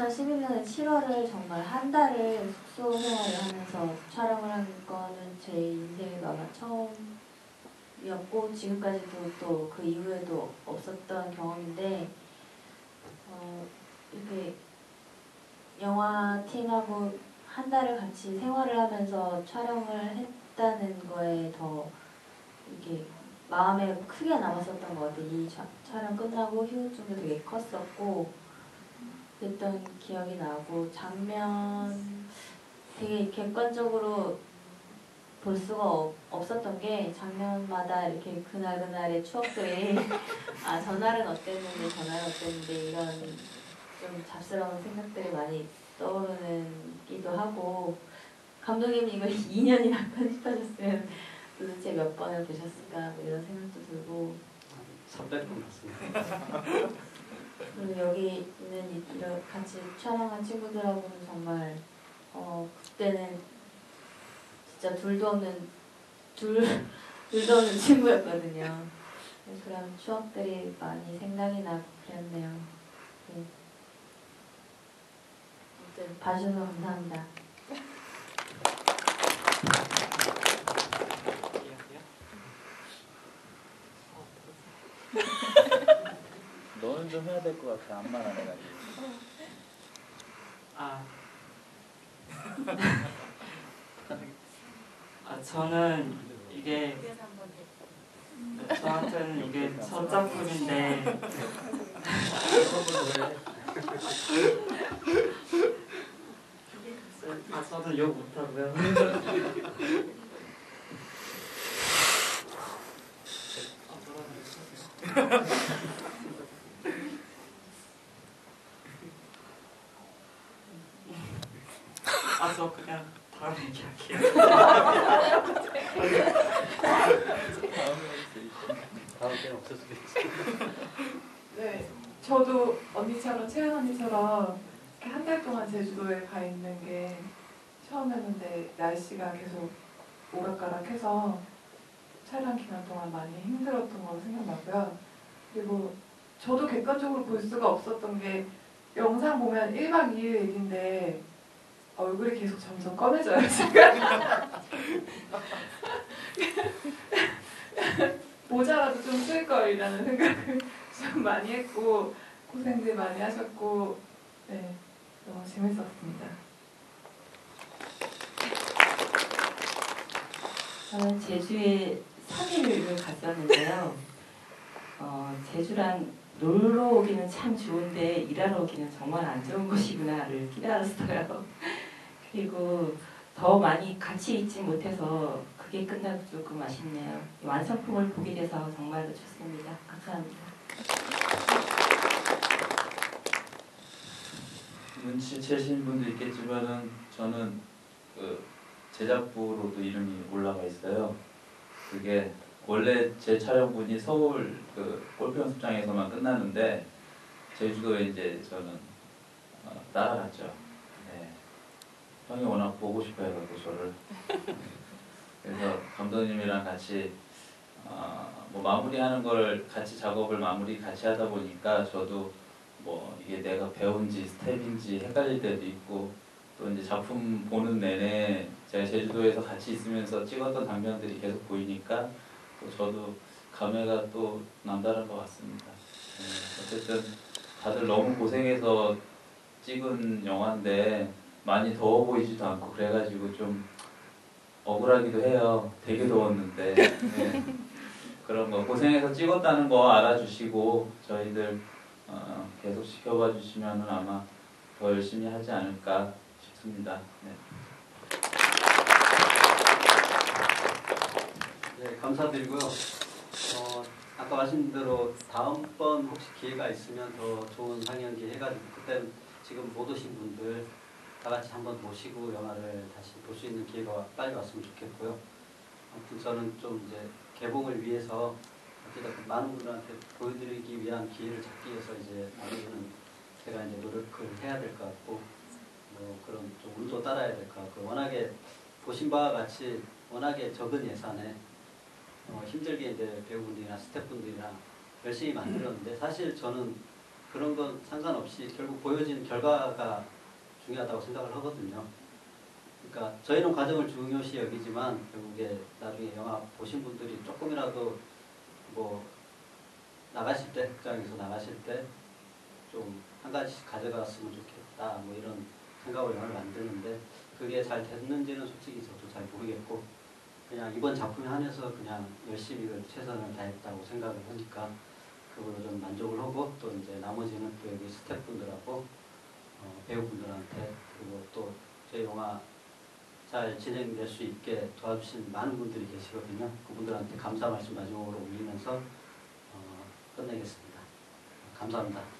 2011년에 7월을 정말 한 달을 숙소 생활을 하면서 촬영을 한 거는 제 인생에도 아마 처음이었고 지금까지도 또 그 이후에도 없었던 경험인데 어, 이렇게 영화 팀하고 한 달을 같이 생활을 하면서 촬영을 했다는 거에 더 이게 마음에 크게 남았었던 것 같아요. 이 촬- 촬영 끝나고 휴증도 되게 컸었고 그랬던 기억이 나고 장면 되게 객관적으로 볼 수가 없, 없었던 게 장면마다 이렇게 그날 그날의 추억들이 아 저날은 어땠는데 저날은 어땠는데 이런 좀 잡스러운 생각들이 많이 떠오르기도 하고 감독님이 이걸 2년이나 편집하셨으면 도대체 몇 번을 보셨을까 뭐 이런 생각도 들고 300분 봤습니다. 여기 있는 이- 이런 같이 촬영한 친구들하고는 정말 어 그때는 진짜 둘도 없는 둘 둘도 없는 친구였거든요. 그런 추억들이 많이 생각이 나고 그랬네요. 네. 아무튼 봐주셔서 감사합니다. 좀 해야 될 것 같아. 안만 안 해가지고. 아. 아 저는 이게 저한테는 이게 첫 작품인데 아 저는 욕 못하고요. 아저 그냥 다음 얘기할게요. 다음 때는 없을 수도 있어. 네, 저도 언니처럼 채연 언니처럼 한 달 동안 제주도에 가 있는 게 처음이었는데 날씨가 계속 오락가락해서 촬영 기간 동안 많이 힘들었던 걸로 생각나고요. 그리고 저도 객관적으로 볼 수가 없었던 게 영상 보면 1박 2일 얘기인데 얼굴이 계속 점점 꺼내져요 지금. 모자라도 좀 쓸 걸이라는 생각을 좀 많이 했고 고생들 많이 하셨고 네 너무 재밌었습니다. 저는 제주에 3일을 갔었는데요. 어, 제주랑 놀러 오기는 참 좋은데 일하러 오기는 정말 안 좋은 곳이구나를 깨달았어요. 그리고 더 많이 같이 있지 못해서 그게 끝나고 조금 아쉽네요. 완성품을 보게 돼서 정말로 좋습니다. 감사합니다. 눈치채신 분도 있겠지만은 저는 그 제작부로도 이름이 올라가 있어요. 그게 원래 제 촬영분이 서울 그 골프 연습장에서만 끝나는데 제주도에 이제 저는 어, 따라갔죠. 네. 형이 워낙 보고 싶어 해갖고 저를 그래서 감독님이랑 같이 어, 뭐 마무리하는 걸 같이 작업을 마무리 같이 하다 보니까 저도 뭐 이게 내가 배운지 스텝인지 헷갈릴 때도 있고 또 이제 작품 보는 내내 제가 제주도에서 같이 있으면서 찍었던 장면들이 계속 보이니까 또 저도 감회가 또 남다른 것 같습니다. 네, 어쨌든 다들 너무 고생해서 찍은 영화인데 많이 더워 보이지도 않고 그래가지고 좀 억울하기도 해요. 되게 더웠는데 네. 그런 거 고생해서 찍었다는 거 알아주시고 저희들 어, 계속 지켜봐 주시면 아마 더 열심히 하지 않을까 싶습니다. 네. 네, 감사드리고요. 어, 아까 말씀드린 대로 다음번 혹시 기회가 있으면 더 좋은 상영기 해가지고 그때 지금 못 오신 분들 다 같이 한번 모시고 영화를 다시 볼 수 있는 기회가 빨리 왔으면 좋겠고요. 아무튼 저는 좀 이제 개봉을 위해서 어쨌든 많은 분들한테 보여드리기 위한 기회를 찾기 위해서 이제 나머지는 제가 이제 노력을 해야 될 것 같고 뭐 그런 좀 운도 따라야 될 것 같고 워낙에 보신 바와 같이 워낙에 적은 예산에 어, 힘들게 이제 배우분들이나 스태프분들이랑 열심히 만들었는데 사실 저는 그런 건 상관없이 결국 보여진 결과가 중요하다고 생각을 하거든요. 그러니까 저희는 과정을 중요시 여기지만 결국에 나중에 영화 보신 분들이 조금이라도 뭐 나가실 때 극장에서 나가실 때 좀 한 가지씩 가져갔으면 좋겠다 뭐 이런 생각으로 영화를 만드는데 그게 잘 됐는지는 솔직히 저도 잘 모르겠고 그냥 이번 작품에 한해서 그냥 열심히 그 최선을 다했다고 생각을 하니까 그걸로 좀 만족을 하고 또 이제 나머지는 또 여기 스태프분들하고 어, 배우분들한테 그리고 또 제 영화 잘 진행될 수 있게 도와주신 많은 분들이 계시거든요. 그분들한테 감사 말씀 마지막으로 올리면서 어, 끝내겠습니다. 감사합니다.